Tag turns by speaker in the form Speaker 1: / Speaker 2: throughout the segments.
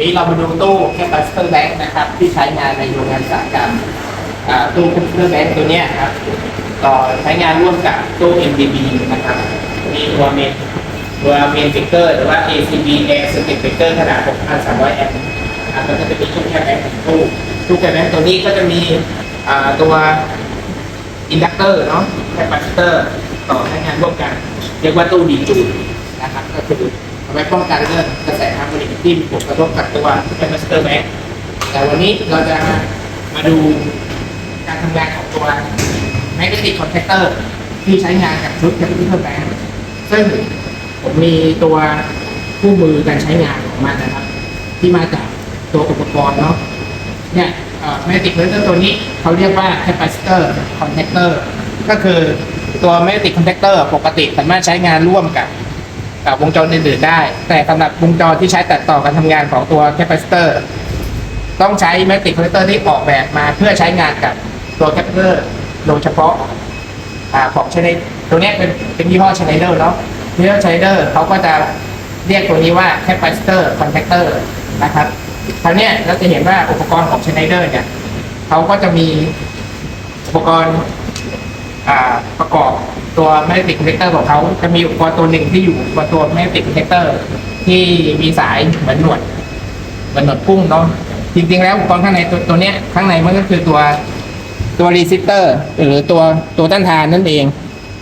Speaker 1: นี้เรามาดูตู้แคปซิเตอร์แบงค์นะครับ ที่ใช้งานในโรงงานอุตสาหกรรมตู้แคปซิเตอร์แบงค์ตัวนี้ครับต่อใช้งานร่วมกับตู้ MDB นะครับ มีตัวเมนตัวเมนฟิกเกอร์หรือว่า ACB Air Circuit Breaker ขนาด 6,300 แอมป์นะครับแล้วก็จะมีตู้แคปแบงค์ตู้ตู้แคปแบงค์ตัวนี้ก็จะมีตัวอินดักเตอร์เนาะแคปซิเตอร์ต่อใช้งานร่วมกัน เรียกว่าตู้ดีจูนนะครับก็คือ เอาไว้ป้องกันเรื่องกระแสทางผลิตที่มีผลกระทบกับตัวแคปซิเตอร์แบงค์แต่วันนี้เราจะมาดูการทำงานของตัว magnetic contactor ที่ใช้งานกับชุดแคปซิเตอร์แบงค์ซึ่งผมมีตัวคู่มือการใช้งานของมันนะครับ ที่มาจากตัวอุปกรณ์เนาะเนี่ยแมกติกคอนแทคเตอร์ตัวนี้เขาเรียกว่า capacitor contactor ก็คือตัวแมกติกคอนแทคเตอร์ปกติสามารถใช้งานร่วมกับ กับวงจรอื่นๆได้ แต่สำหรับวงจรที่ใช้ตัดต่อการทำงานของตัว capacitor ต้องใช้แมกติกคอนแทคเตอร์ที่ออกแบบมาเพื่อใช้งานกับตัว capacitor โดยเฉพาะอของชนิดตัวนี้เป็นเป็นยี่ห้อชไนเดอร์เนาะยี่ห้อชไนเดอร์เขาก็จะเรียกตัวนี้ว่า capacitor contactor นะครับคราวนี้เราจะเห็นว่าอุปกรณ์ของ Schneider เนี่ยเขาก็จะมีอุปกรณ์ประกอบ ตัว magnetic connector ของเขาจะมีอุปกรณ์ตัวหนึ่งที่อยู่บนตัว magnetic connector ที่มีสายเหมือนหนวดเหมือนหนวดพุ่งเนาะจริงๆแล้วอุปกรณ์ข้างในตัวตัวเนี้ยข้างในมันก็คือตัวตัว resistor หรือตัวตัวต้านทานนั่นเอง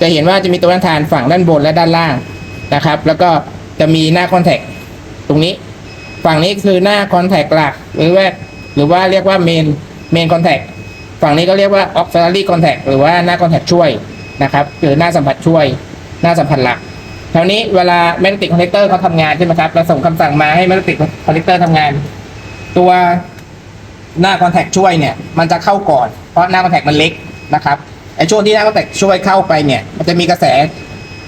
Speaker 1: จะเห็นว่าจะมีตัวต้านทานฝั่งด้านบนและด้านล่างนะครับ แล้วก็จะมีหน้า contact ตรงนี้ ฝั่งนี้คือหน้าคอนแทคหลักหรือว่าหรือว่าเรียกว่าเมนเมนคอนแทคฝั่งนี้ก็เรียกว่าออกซิล a r y contact หรือว่าหน้าคอนแทคช่วย นะครับหรือหน้าสัมผัสช่วยหน้าสัมผัสหลักคราวนี้เวลา magnetic connector เขาทำงานใช่ไหมครับเราส่งคำสั่งมาให้ magnetic connector ทำงาน ตัวหน้าคอนแทคช่วยเนี่ย มันจะเข้าก่อน เพราะหน้าคอนแทคมันเล็กนะครับไอ้ช่วงที่หน้าคอนแทคช่วยเข้าไปเนี่ย มันจะมีกระแส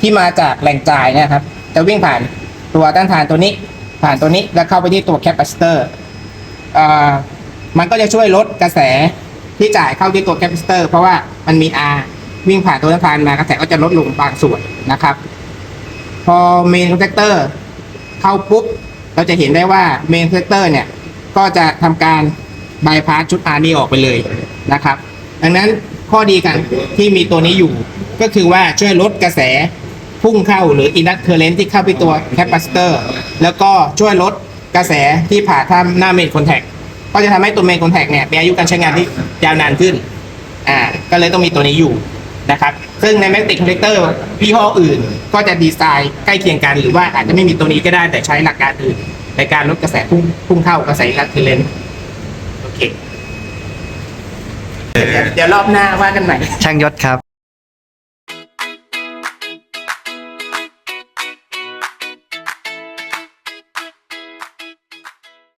Speaker 1: ที่มาจากแหล่งจ่ายนะครับ จะวิ่งผ่านตัวต้านทานตัวนี้ ผ่านตัวนี้แล้วเข้าไปที่ตัวแคปซิเตอร์อ่ามันก็จะช่วยลดกระแสที่จ่ายเข้าที่ตัวแคปซิเตอร์เพราะว่ามันมี R วิ่งผ่านตัวต้านทานมากระแสก็จะลดลงบางส่วนนะครับ พอเมนคอนแทคเตอร์เข้าปุ๊บ เราจะเห็นได้ว่าเมนคอนแทคเตอร์เนี่ย ก็จะทำการบายพาสชุด R นี้ออกไปเลยนะครับ ดังนั้นข้อดีกันที่มีตัวนี้อยู่ ก็คือว่าช่วยลดกระแสพุ่งเข้าหรืออินดักเคอร์เรนที่เข้าไปตัวแคปซิเตอร์แล้วก็ช่วยลดกระแสที่ผ่าทำหน้าเมนคอนแทคก็จะทำให้ตัวเมนคอนแทคเนี่ยมีอายุการใช้งานที่ยาวนานขึ้น อ่า ก็เลยต้องมีตัวนี้อยู่ นะครับ ซึ่งในแมกติกคอนแทคเตอร์ยี่ห้ออื่น ก็จะดีไซน์ใกล้เคียงกัน หรือว่าอาจจะไม่มีตัวนี้ก็ได้แต่ใช้หลักการอื่น ในการลดกระแสพุ่งพุ่งเข้ากระแสอินดักเคอร์เรนโอเค เดี๋ยวรอบหน้าว่ากันใหม่
Speaker 2: ช่างยศครับ